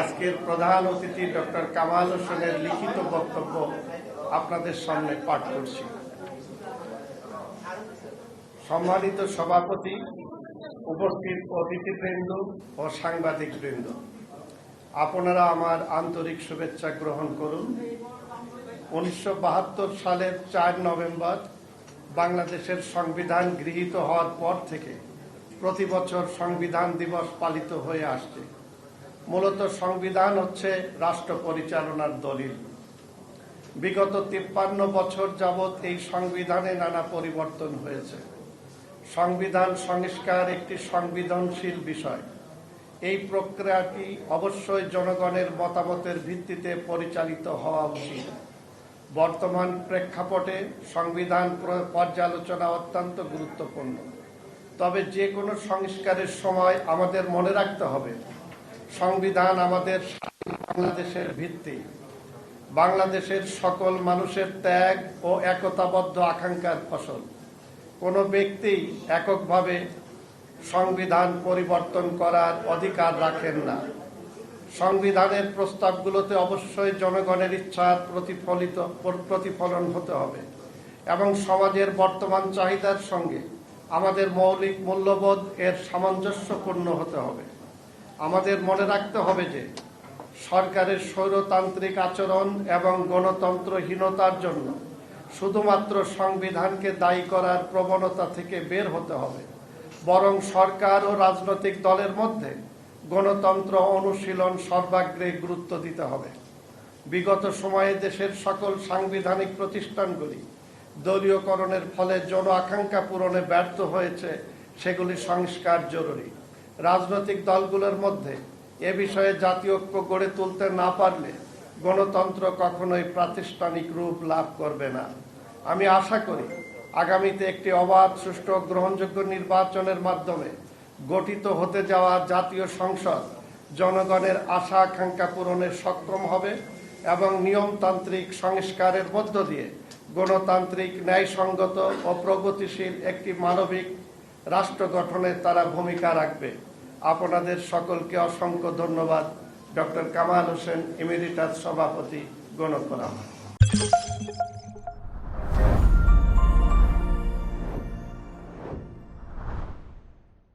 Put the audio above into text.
আজকের প্রধান অতিথি ডক্টর কামাল হোসেনের লিখিত বক্তব্য আপনাদের সামনে পাঠ করছি। সম্মানিত সভাপতি, উপস্থিত অতিথিবৃন্দ ও সাংবাদিক সাংবাদিকবৃন্দ, আপনারা আমার আন্তরিক শুভেচ্ছা গ্রহণ করুন। উনিশশো বাহাত্তর সালের চার নভেম্বর বাংলাদেশের সংবিধান গৃহীত হওয়ার পর থেকে প্রতি বছর সংবিধান দিবস পালিত হয়ে আসছে। মূলত সংবিধান হচ্ছে রাষ্ট্র পরিচালনার দলিল। বিগত তিপ্পান্ন বছর যাবৎ এই সংবিধানে নানা পরিবর্তন হয়েছে। সংবিধান সংস্কার একটি সংবেদনশীল বিষয়। এই প্রক্রিয়াটি অবশ্যই জনগণের মতামতের ভিত্তিতে পরিচালিত হওয়া উচিত। বর্তমান প্রেক্ষাপটে সংবিধান পর্যালোচনা অত্যন্ত গুরুত্বপূর্ণ। তবে যে কোনো সংস্কারের সময় আমাদের মনে রাখতে হবে সংবিধান আমাদের বাংলাদেশের ভিত্তি। বাংলাদেশের সকল মানুষের ত্যাগ ও একতাবদ্ধ আকাঙ্ক্ষার ফসল। কোনো ব্যক্তি এককভাবে সংবিধান পরিবর্তন করার অধিকার রাখেন না। সংবিধানের প্রস্তাবগুলোতে অবশ্যই জনগণের ইচ্ছার প্রতিফলিত, প্রতিফলন হতে হবে এবং সমাজের বর্তমান চাহিদার সঙ্গে আমাদের মৌলিক মূল্যবোধ এর সামঞ্জস্যপূর্ণ হতে হবে। আমাদের মনে রাখতে হবে যে, সরকারের স্বৈরতান্ত্রিক আচরণ এবং গণতন্ত্রহীনতার জন্য শুধুমাত্র সংবিধানকে দায়ী করার প্রবণতা থেকে বের হতে হবে। বরং সরকার ও রাজনৈতিক দলের মধ্যে গণতন্ত্র অনুশীলন সর্বাগ্রে গুরুত্ব দিতে হবে। বিগত সময়ে দেশের সকল সাংবিধানিক প্রতিষ্ঠানগুলি দলীয়করণের ফলে জন আকাঙ্ক্ষা পূরণে ব্যর্থ হয়েছে, সেগুলি সংস্কার জরুরি। রাজনৈতিক দলগুলোর মধ্যে এ বিষয়ে জাতীয় ঐক্য গড়ে তুলতে না পারলে গণতন্ত্র কখনোই প্রাতিষ্ঠানিক রূপ লাভ করবে না। আমি আশা করি আগামীতে একটি অবাধ, সুষ্ঠু গ্রহণযোগ্য নির্বাচনের মাধ্যমে গঠিত হতে যাওয়া জাতীয় সংসদ জনগণের আশা আকাঙ্ক্ষা পূরণে সক্ষম হবে এবং নিয়মতান্ত্রিক সংস্কারের মধ্য দিয়ে গণতান্ত্রিক ন্যায়সঙ্গত ও প্রগতিশীল একটি মানবিক রাষ্ট্র গঠনে তারা ভূমিকা রাখবে। আপনাদের সকলকে অসংখ্য ধন্যবাদ। ডক্টর কামাল হোসেন ইমেরিটাস সভাপতি গণফোরাম